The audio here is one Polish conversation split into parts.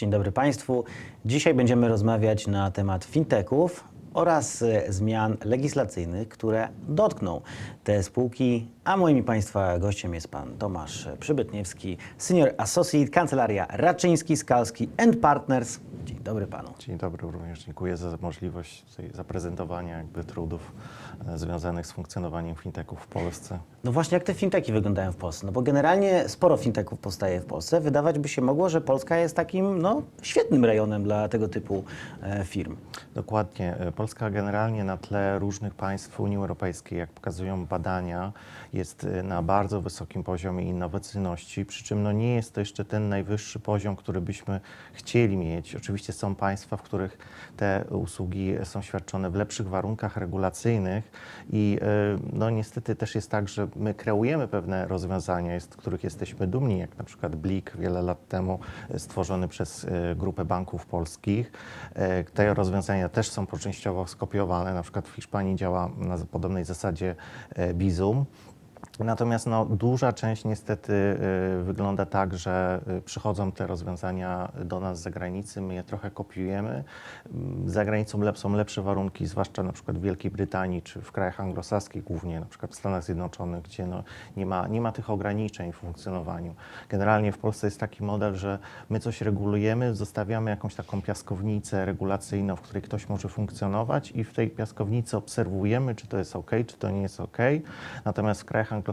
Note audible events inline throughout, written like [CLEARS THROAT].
Dzień dobry Państwu. Dzisiaj będziemy rozmawiać na temat fintechów oraz e, zmian legislacyjnych, które dotkną te spółki. A moim Państwa gościem jest Pan Tomasz Przybytniewski, Senior Associate, Kancelaria Raczyński, Skalski and Partners. Dzień dobry Panu. Dzień dobry, również dziękuję za możliwość tutaj zaprezentowania jakby trudów e, związanych z funkcjonowaniem fintechów w Polsce. No właśnie, jak te fintechy wyglądają w Polsce? No bo generalnie sporo fintechów powstaje w Polsce. Wydawać by się mogło, że Polska jest takim no, świetnym rejonem dla tego typu e, firm. Dokładnie. E, Polska generalnie na tle różnych państw Unii Europejskiej, jak pokazują badania, jest e, na bardzo wysokim poziomie innowacyjności, przy czym no nie jest to jeszcze ten najwyższy poziom, który byśmy chcieli mieć. Oczywiście są państwa, w których te usługi są świadczone w lepszych warunkach regulacyjnych i e, no niestety też jest tak, że my kreujemy pewne rozwiązania, z których jesteśmy dumni, jak na przykład Blik wiele lat temu e, stworzony przez e, grupę banków polskich. Te rozwiązania też są częściowo skopiowane, na przykład w Hiszpanii działa na podobnej zasadzie Bizum. Natomiast no, duża część niestety y, wygląda tak, że y, przychodzą te rozwiązania do nas z zagranicy, my je trochę kopiujemy. Mm, Za granicą są lepsze warunki, zwłaszcza na przykład w Wielkiej Brytanii czy w krajach anglosaskich głównie, na przykład w Stanach Zjednoczonych, gdzie no, nie, ma, nie ma tych ograniczeń w funkcjonowaniu. Generalnie w Polsce jest taki model, że my coś regulujemy, zostawiamy jakąś taką piaskownicę regulacyjną, w której ktoś może funkcjonować i w tej piaskownicy obserwujemy, czy to jest ok, czy to nie jest ok. Natomiast w krajach anglosaskich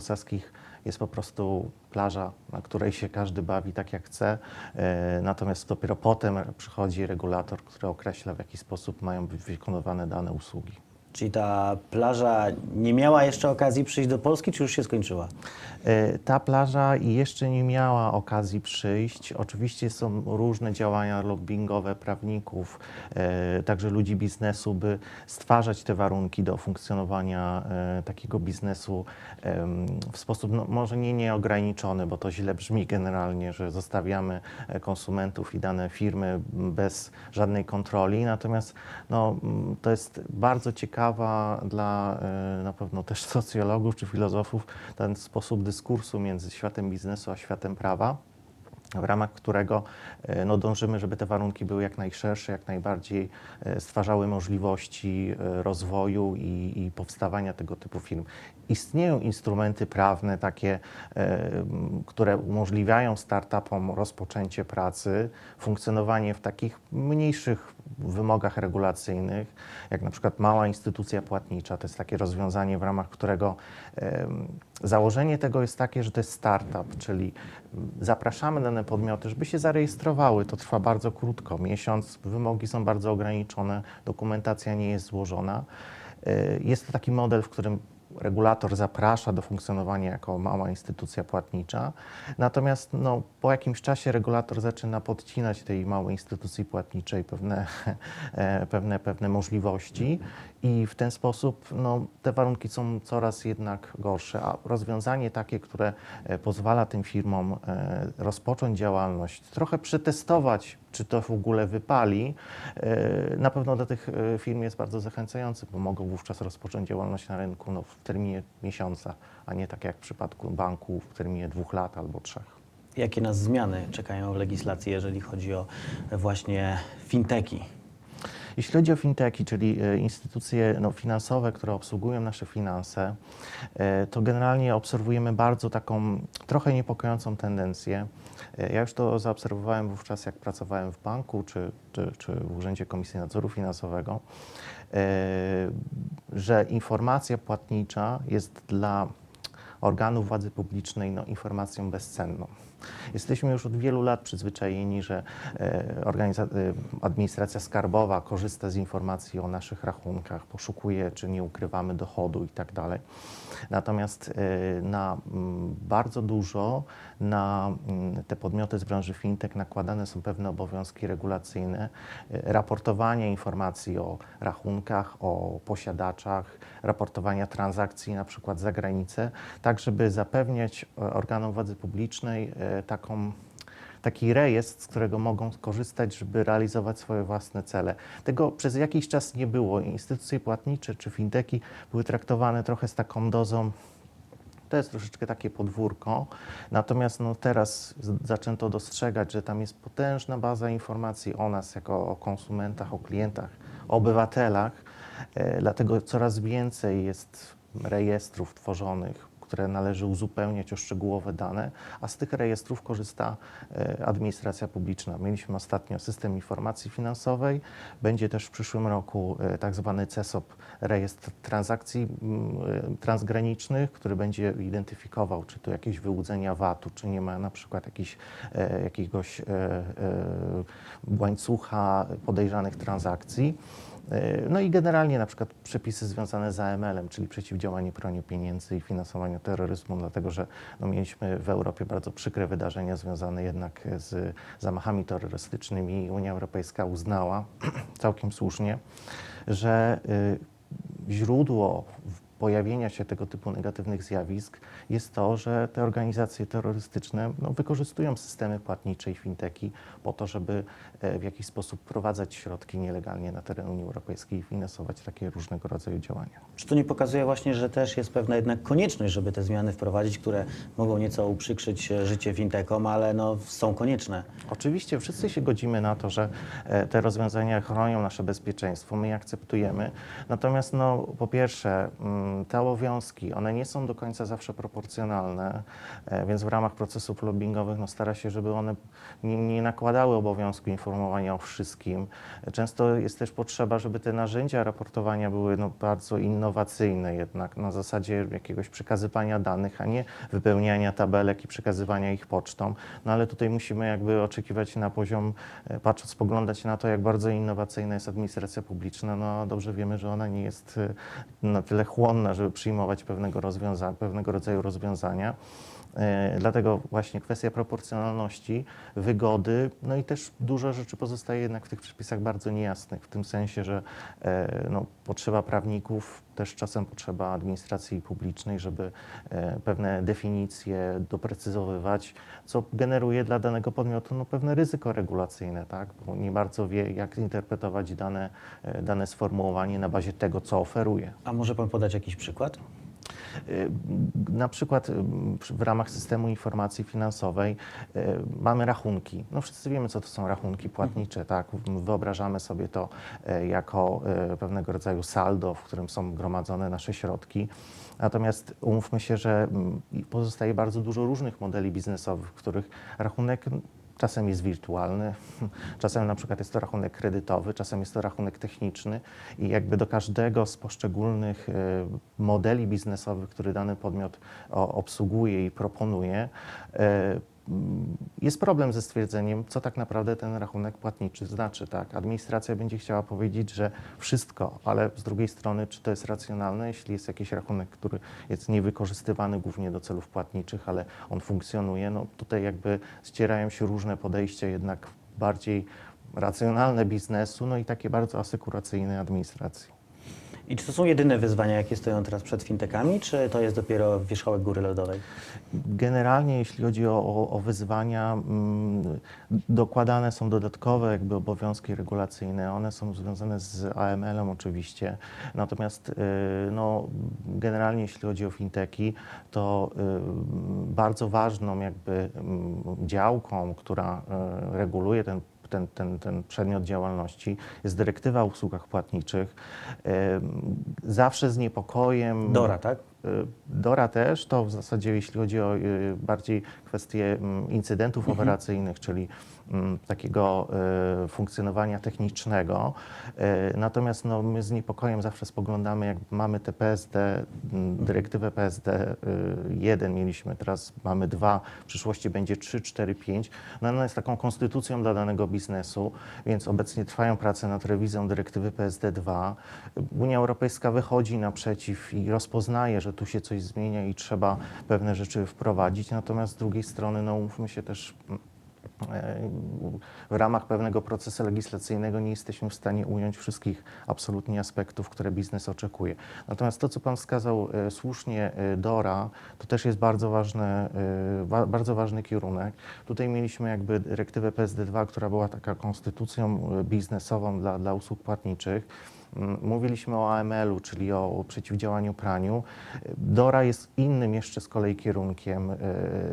jest po prostu plaża, na której się każdy bawi tak jak chce. E, Natomiast dopiero potem przychodzi regulator, który określa, w jaki sposób mają być wykonywane dane usługi. Czyli ta plaża nie miała jeszcze okazji przyjść do Polski, czy już się skończyła? E, Ta plaża jeszcze nie miała okazji przyjść. Oczywiście są różne działania lobbyingowe prawników, e, także ludzi biznesu, by stwarzać te warunki do funkcjonowania e, takiego biznesu w sposób no, może nie nieograniczony, bo to źle brzmi generalnie, że zostawiamy konsumentów i dane firmy bez żadnej kontroli. Natomiast no, to jest bardzo ciekawa dla e, na pewno też [LAUGHS] socjologów czy filozofów ten sposób dyskursu między światem biznesu a światem prawa w ramach którego e, no, dążymy, żeby te warunki były jak najszersze, jak najbardziej e, stwarzały możliwości e, rozwoju i, i powstawania tego typu firm. Istnieją instrumenty prawne takie, które umożliwiają startupom rozpoczęcie pracy, funkcjonowanie w takich mniejszych wymogach regulacyjnych, jak na przykład mała instytucja płatnicza. To jest takie rozwiązanie, w ramach którego założenie tego jest takie, że to jest startup, czyli zapraszamy dane podmioty, żeby się zarejestrowały. To trwa bardzo krótko, miesiąc, wymogi są bardzo ograniczone, dokumentacja nie jest złożona. E, Jest to taki model, w którym regulator zaprasza do funkcjonowania jako mała instytucja płatnicza. Natomiast no, po jakimś czasie regulator zaczyna podcinać tej małej instytucji płatniczej pewne, [LAUGHS] e, pewne, pewne możliwości i w ten sposób no, te warunki są coraz jednak gorsze. A rozwiązanie takie, które e, pozwala tym firmom e, rozpocząć działalność, trochę przetestować, czy to w ogóle wypali, e, na pewno dla tych e, firm jest bardzo zachęcający, bo mogą wówczas rozpocząć działalność na rynku no, w terminie miesiąca, a nie tak jak w przypadku banku w terminie dwóch lat albo trzech. Jakie nas zmiany czekają w legislacji, jeżeli chodzi o właśnie finteki? Jeśli chodzi o fintechy, czyli e, instytucje no, finansowe, które obsługują nasze finanse, e, to generalnie obserwujemy bardzo taką trochę niepokojącą tendencję. E, Ja już to zaobserwowałem wówczas, jak pracowałem w banku czy, czy, czy w Urzędzie Komisji Nadzoru Finansowego, że informacja płatnicza jest dla organów władzy publicznej no, informacją bezcenną. Jesteśmy już od wielu lat przyzwyczajeni, że e, e, administracja skarbowa korzysta z informacji o naszych rachunkach, poszukuje, czy nie ukrywamy dochodu i tak. Natomiast e, na mm, bardzo dużo na mm, te podmioty z branży fintech nakładane są pewne obowiązki regulacyjne, e, raportowania informacji o rachunkach, o posiadaczach, raportowania transakcji na przykład za granicę, tak żeby zapewniać organom władzy publicznej taką taki rejestr, z którego mogą korzystać, żeby realizować swoje własne cele. Tego przez jakiś czas nie było. Instytucje płatnicze czy fintechy były traktowane trochę z taką dozą To jest troszeczkę takie podwórko. Natomiast no, teraz zaczęto dostrzegać, że tam jest potężna baza informacji o nas jako o konsumentach, o klientach, o obywatelach. E, dlatego coraz więcej jest rejestrów tworzonych, które należy uzupełniać o szczegółowe dane, a z tych rejestrów korzysta e, administracja publiczna. Mieliśmy ostatnio system informacji finansowej, będzie też w przyszłym roku e, tak zwany CESOP, rejestr transakcji mm, e, transgranicznych, który będzie identyfikował, czy tu jakieś wyłudzenia VAT-u, czy nie ma na przykład jakiegoś łańcucha podejrzanych transakcji. E, No i generalnie na przykład przepisy związane z AML-em, czyli przeciwdziałanie praniu pieniędzy i finansowaniu terroryzmu, dlatego że no, mieliśmy w Europie bardzo przykre wydarzenia związane jednak z zamachami terrorystycznymi i Unia Europejska uznała [CLEARS THROAT] całkiem słusznie, że y, źródło pojawienia się tego typu negatywnych zjawisk jest to, że te organizacje terrorystyczne no, wykorzystują systemy płatnicze i finteki po to, żeby e, w jakiś sposób prowadzać środki nielegalnie na teren Unii Europejskiej i finansować takie różnego rodzaju działania. Czy to nie pokazuje właśnie, że też jest pewna jednak konieczność, żeby te zmiany wprowadzić, które mogą nieco uprzykrzyć e, życie fintechom, ale no, są konieczne? Oczywiście wszyscy się godzimy na to, że e, te rozwiązania chronią nasze bezpieczeństwo, my je akceptujemy. Natomiast no, po pierwsze, mm, te obowiązki, one nie są do końca zawsze proporcjonalne, e, więc w ramach procesów lobbyingowych no, stara się, żeby one nie, nakładały obowiązku informowania o wszystkim. Często jest też potrzeba, żeby te narzędzia raportowania były no, bardzo innowacyjne jednak, na zasadzie jakiegoś przekazywania danych, a nie wypełniania tabelek i przekazywania ich pocztą. No ale tutaj musimy jakby oczekiwać na poziom, e, patrząc, spoglądać na to, jak bardzo innowacyjna jest administracja publiczna. No dobrze wiemy, że ona nie jest e, na tyle chłonna, żeby przyjmować pewnego, rozwiąza- pewnego rodzaju rozwiązania. E, Dlatego właśnie kwestia proporcjonalności, wygody, no i też dużo rzeczy pozostaje jednak w tych przepisach bardzo niejasnych, w tym sensie, że e, no, potrzeba prawników, też czasem potrzeba administracji publicznej, żeby e, pewne definicje doprecyzowywać, co generuje dla danego podmiotu no, pewne ryzyko regulacyjne, tak? bo nie bardzo wie, jak interpretować dane, dane sformułowanie na bazie tego, co oferuje. A może Pan podać jakiś przykład? Na przykład przy- w ramach systemu informacji finansowej y, mamy rachunki. No wszyscy wiemy, co to są rachunki płatnicze, tak? Wyobrażamy sobie to y, jako y, pewnego rodzaju saldo, w którym są gromadzone nasze środki. Natomiast umówmy się, że mm, pozostaje bardzo dużo różnych modeli biznesowych, w których rachunek Czasem jest wirtualny, [LAUGHS] czasem na przykład jest to rachunek kredytowy, czasem jest to rachunek techniczny i jakby do każdego z poszczególnych e, modeli biznesowych, który dany podmiot obsługuje i proponuje, e, jest problem ze stwierdzeniem, co tak naprawdę ten rachunek płatniczy znaczy. Tak? Administracja będzie chciała powiedzieć, że wszystko, ale z drugiej strony, czy to jest racjonalne, jeśli jest jakiś rachunek, który jest niewykorzystywany głównie do celów płatniczych, ale on funkcjonuje, no tutaj jakby ścierają się różne podejścia, jednak bardziej racjonalne biznesu, no i takie bardzo asekuracyjne administracji. I czy to są jedyne wyzwania, jakie stoją teraz przed fintechami, czy to jest dopiero wierzchołek góry lodowej? Generalnie, jeśli chodzi o, o, o wyzwania, mm, dokładane są dodatkowe jakby obowiązki regulacyjne. One są związane z AML-em oczywiście. Natomiast y, no, generalnie, jeśli chodzi o finteki, to y, bardzo ważną jakby mm, działką, która y, reguluje ten ten, ten, ten przedmiot działalności jest dyrektywa o usługach płatniczych. Zawsze z niepokojem. Dora, tak? Y, Dora też, to w zasadzie jeśli chodzi o y, bardziej kwestie mm, incydentów operacyjnych, czyli mm, takiego y, funkcjonowania technicznego. Y, Natomiast no, my z niepokojem zawsze spoglądamy, jak mamy te PSD, mm, dyrektywę PSD 1 mieliśmy, teraz mamy dwa, w przyszłości będzie 3, 4, 5. No, ona jest taką konstytucją dla danego biznesu, więc obecnie trwają prace nad rewizją dyrektywy PSD 2. Unia Europejska wychodzi naprzeciw i rozpoznaje, że tu się coś zmienia i trzeba pewne rzeczy wprowadzić. Natomiast z drugiej strony, no umówmy się też, e, w ramach pewnego procesu legislacyjnego nie jesteśmy w stanie ująć wszystkich absolutnie aspektów, które biznes oczekuje. Natomiast to, co Pan wskazał e, słusznie, e, DORA, to też jest bardzo, ważne, e, wa, bardzo ważny kierunek. Tutaj mieliśmy jakby dyrektywę PSD2, która była taka konstytucją biznesową dla, dla usług płatniczych. Mm, Mówiliśmy o AML-u, czyli o przeciwdziałaniu praniu. DORA jest innym jeszcze z kolei kierunkiem e,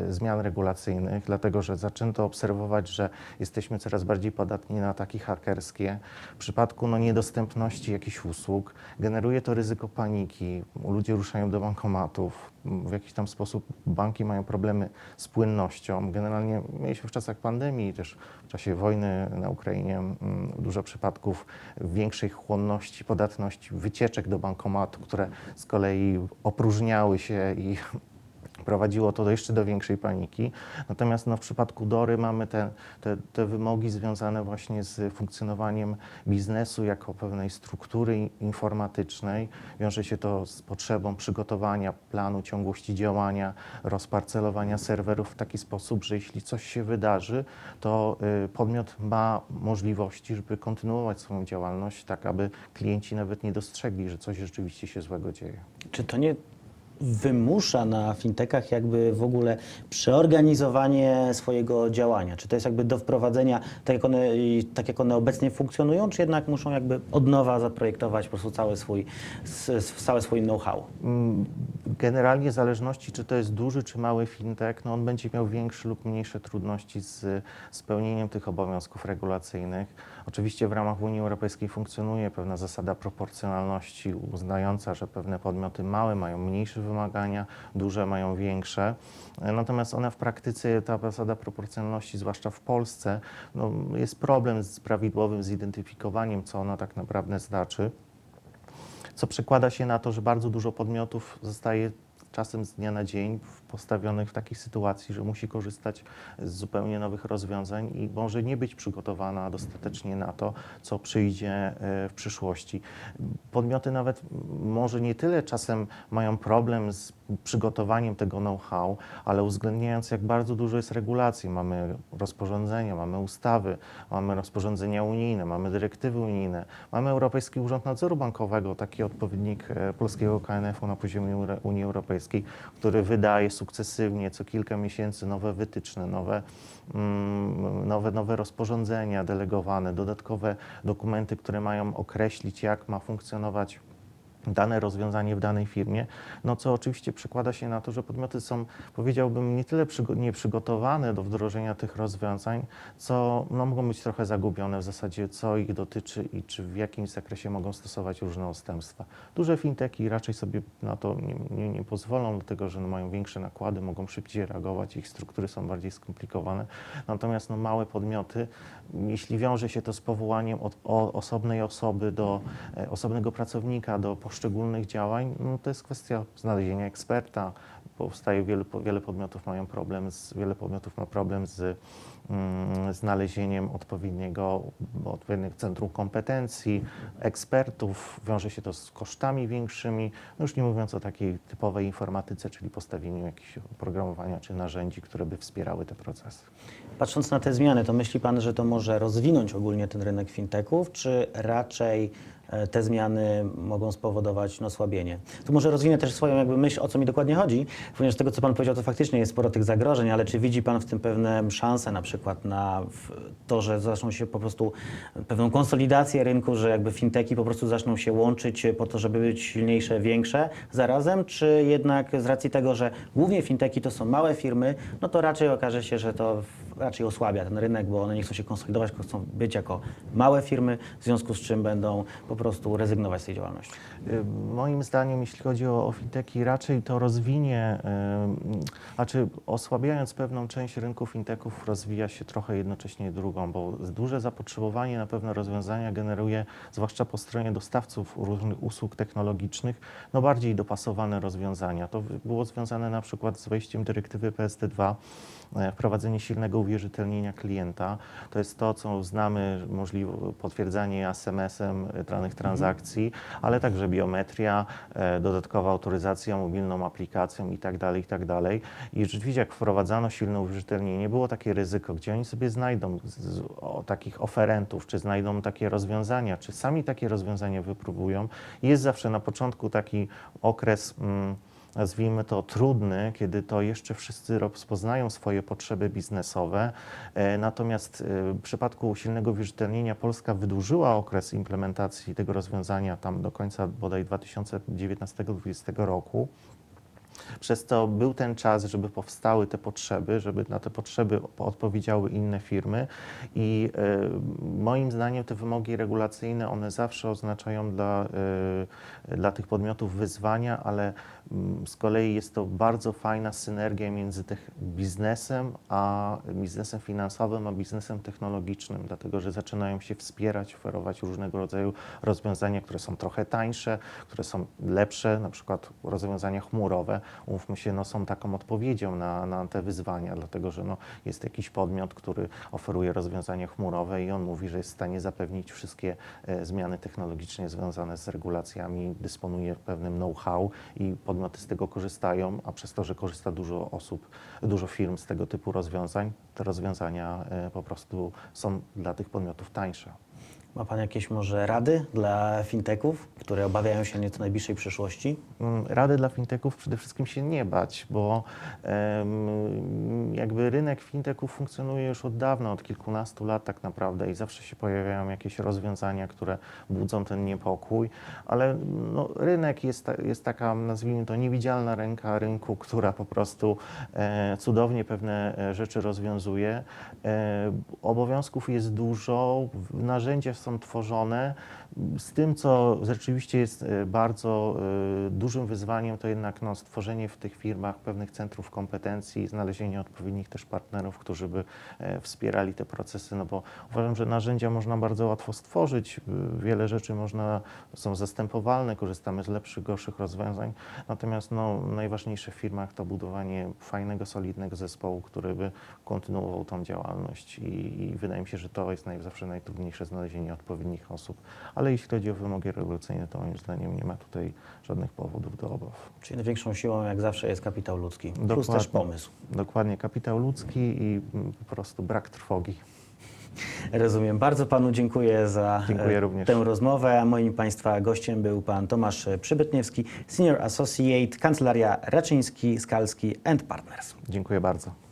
zmian regulacyjnych, dlatego że zaczęto obserwować, że jesteśmy coraz bardziej podatni na ataki hakerskie. W przypadku no, niedostępności jakichś usług generuje to ryzyko paniki. Ludzie ruszają do bankomatów. W jakiś tam sposób banki mają problemy z płynnością. Generalnie mieliśmy w czasach pandemii, też w czasie wojny na Ukrainie mm, dużo przypadków większej chłonności, podatności, wycieczek do bankomatu, które z kolei opróżniały się i prowadziło to jeszcze do większej paniki. Natomiast no, w przypadku Dory mamy te, te, te wymogi związane właśnie z funkcjonowaniem biznesu jako pewnej struktury informatycznej. Wiąże się to z potrzebą przygotowania planu ciągłości działania, rozparcelowania serwerów w taki sposób, że jeśli coś się wydarzy, to y, podmiot ma możliwości, żeby kontynuować swoją działalność, tak aby klienci nawet nie dostrzegli, że coś rzeczywiście się złego dzieje. Czy to nie wymusza na fintechach jakby w ogóle przeorganizowanie swojego działania? Czy to jest jakby do wprowadzenia, tak jak one, tak jak one obecnie funkcjonują, czy jednak muszą jakby od nowa zaprojektować po prostu cały swój, cały swój know-how? Mm, Generalnie w zależności, czy to jest duży, czy mały fintech, no on będzie miał większe lub mniejsze trudności z spełnieniem tych obowiązków regulacyjnych. Oczywiście w ramach Unii Europejskiej funkcjonuje pewna zasada proporcjonalności uznająca, że pewne podmioty małe mają mniejsze wymagania, duże mają większe. Natomiast ona w praktyce, ta zasada proporcjonalności, zwłaszcza w Polsce, no, jest problem z prawidłowym zidentyfikowaniem, co ona tak naprawdę znaczy co przekłada się na to, że bardzo dużo podmiotów zostaje czasem z dnia na dzień w- postawionych w takiej sytuacji, że musi korzystać z zupełnie nowych rozwiązań i może nie być przygotowana dostatecznie na to, co przyjdzie e, w przyszłości. Podmioty nawet może nie tyle czasem mają problem z przygotowaniem tego know-how, ale uwzględniając, jak bardzo dużo jest regulacji. Mamy rozporządzenia, mamy ustawy, mamy rozporządzenia unijne, mamy dyrektywy unijne, mamy Europejski Urząd Nadzoru Bankowego, taki odpowiednik e, polskiego KNF-u na poziomie Unii Europejskiej, który wydaje sukcesywnie co kilka miesięcy nowe wytyczne, nowe, mm, nowe, nowe rozporządzenia delegowane, dodatkowe dokumenty, które mają określić, jak ma funkcjonować dane rozwiązanie w danej firmie, no co oczywiście przekłada się na to, że podmioty są, powiedziałbym, nie tyle przygo- nieprzygotowane do wdrożenia tych rozwiązań, co no, mogą być trochę zagubione w zasadzie, co ich dotyczy i czy w jakimś zakresie mogą stosować różne odstępstwa. Duże fintechy raczej sobie na to nie, nie, nie pozwolą, dlatego że no, mają większe nakłady, mogą szybciej reagować, ich struktury są bardziej skomplikowane. Natomiast no, małe podmioty, jeśli wiąże się to z powołaniem od, o, osobnej osoby do e, osobnego pracownika do poszczególnych działań, no to jest kwestia znalezienia eksperta. Powstaje wiele, wiele podmiotów mają problem z, wiele podmiotów ma problem z mm, znalezieniem odpowiedniego, odpowiedniego centrum kompetencji, ekspertów. Wiąże się to z kosztami większymi, no już nie mówiąc o takiej typowej informatyce, czyli postawieniu jakichś oprogramowania czy narzędzi, które by wspierały te procesy. Patrząc na te zmiany, to myśli Pan, że to może rozwinąć ogólnie ten rynek fintechów, czy raczej te zmiany mogą spowodować no, osłabienie? Tu może rozwinę też swoją jakby myśl, o co mi dokładnie chodzi, ponieważ z tego, co Pan powiedział, to faktycznie jest sporo tych zagrożeń, ale czy widzi Pan w tym pewne szanse na przykład na to, że zaczną się po prostu pewną konsolidację rynku, że jakby fintechy po prostu zaczną się łączyć po to, żeby być silniejsze, większe zarazem, czy jednak z racji tego, że głównie fintechy to są małe firmy, no to raczej okaże się, że to raczej osłabia ten rynek, bo one nie chcą się konsolidować, chcą być jako małe firmy, w związku z czym będą po prostu rezygnować z tej działalności. Y, Moim zdaniem, jeśli chodzi o, o fintechy, raczej to rozwinie, y, znaczy osłabiając pewną część rynku fintechów, rozwija się trochę jednocześnie drugą, bo duże zapotrzebowanie na pewne rozwiązania generuje, zwłaszcza po stronie dostawców różnych usług technologicznych, no bardziej dopasowane rozwiązania. To było związane na przykład z wejściem dyrektywy PSD2, e, wprowadzenie silnego uwierzytelnienia klienta. To jest to, co znamy, możliwe potwierdzanie SMS-em danych transakcji, ale także biometria, e, dodatkowa autoryzacja mobilną aplikacją i tak dalej, i tak. I rzeczywiście jak wprowadzano silne uwierzytelnienie, było takie ryzyko, gdzie oni sobie znajdą z, z, o, takich oferentów, czy znajdą takie rozwiązania, czy sami takie rozwiązania wypróbują. Jest zawsze na początku taki okres mm, nazwijmy to, trudny, kiedy to jeszcze wszyscy rozpoznają swoje potrzeby biznesowe. E, Natomiast e, w przypadku silnego wierzytelnienia Polska wydłużyła okres implementacji tego rozwiązania tam do końca bodaj 2019-2020 roku. Przez to był ten czas, żeby powstały te potrzeby, żeby na te potrzeby odpowiedziały inne firmy. I e, moim zdaniem te wymogi regulacyjne, one zawsze oznaczają dla, e, dla tych podmiotów wyzwania, ale mm, z kolei jest to bardzo fajna synergia między tych biznesem, a biznesem finansowym, a biznesem technologicznym, dlatego że zaczynają się wspierać, oferować różnego rodzaju rozwiązania, które są trochę tańsze, które są lepsze, na przykład rozwiązania chmurowe, umówmy się, no, są taką odpowiedzią na, na te wyzwania, dlatego że no, jest jakiś podmiot, który oferuje rozwiązania chmurowe i on mówi, że jest w stanie zapewnić wszystkie e, zmiany technologiczne związane z regulacjami, dysponuje pewnym know-how i podmioty z tego korzystają, a przez to, że korzysta dużo osób, dużo firm z tego typu rozwiązań, te rozwiązania e, po prostu są dla tych podmiotów tańsze. Ma Pan jakieś może rady dla fintechów, które obawiają się nieco najbliższej przyszłości? Mm, Rady dla fintechów przede wszystkim się nie bać, bo em, jakby rynek fintechów funkcjonuje już od dawna, od kilkunastu lat tak naprawdę i zawsze się pojawiają jakieś rozwiązania, które budzą ten niepokój, ale no, rynek jest, jest taka, nazwijmy to, niewidzialna ręka rynku, która po prostu e, cudownie pewne e, rzeczy rozwiązuje. E, obowiązków jest dużo, narzędzia są tworzone. Z tym, co rzeczywiście jest e, bardzo e, dużym wyzwaniem, to jednak no, stworzenie w tych firmach pewnych centrów kompetencji, znalezienie odpowiednich też partnerów, którzy by e, wspierali te procesy, no bo uważam, że narzędzia można bardzo łatwo stworzyć, wiele rzeczy można, są zastępowalne, korzystamy z lepszych, gorszych rozwiązań, natomiast no, najważniejsze w firmach to budowanie fajnego, solidnego zespołu, który by kontynuował tą działalność i, i wydaje mi się, że to jest naj, zawsze najtrudniejsze, znalezienie odpowiednich osób, ale jeśli chodzi o wymogi regulacyjne, to moim zdaniem nie ma tutaj żadnych powodów do obaw. Czyli największą siłą, jak zawsze, jest kapitał ludzki, plus Dokładnie. też pomysł. Dokładnie, kapitał ludzki i mm, po prostu brak trwogi. Rozumiem. Bardzo Panu dziękuję za Dziękuję e, również. tę rozmowę. Moim Państwa gościem był Pan Tomasz Przybytniewski, Senior Associate, Kancelaria Raczyński, Skalski and Partners. Dziękuję bardzo.